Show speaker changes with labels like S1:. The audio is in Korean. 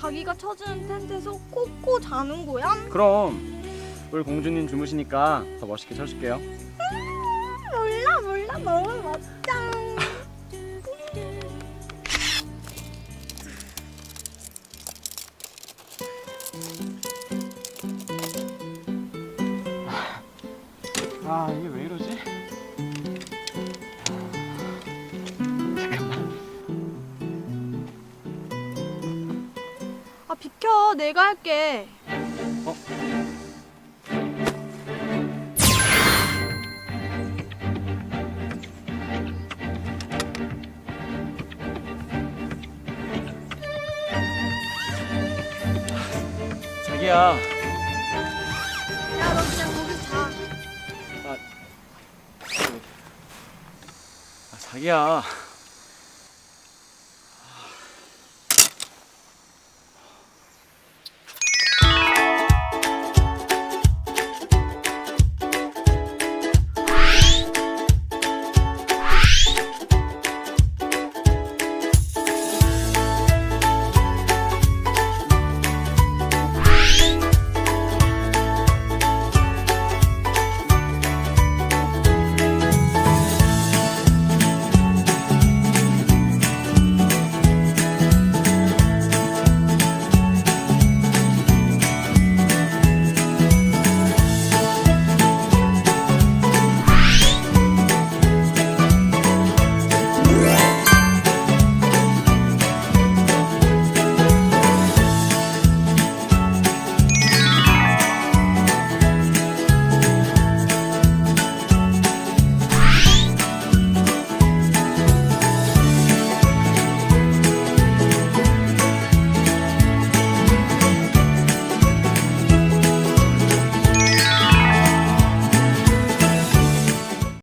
S1: 자기가 쳐주는 텐트에서 꽂고 자는 거야?
S2: 그럼 우리 공주님 주무시니까 더 멋있게 쳐줄게요.
S1: 몰라 몰라 너무 멋져.
S2: 아 이게 왜 이러지?
S1: 아 비켜 내가 할게.
S2: 어? 자기야.
S1: 야 너 그냥 거기 자.
S2: 아, 자기야.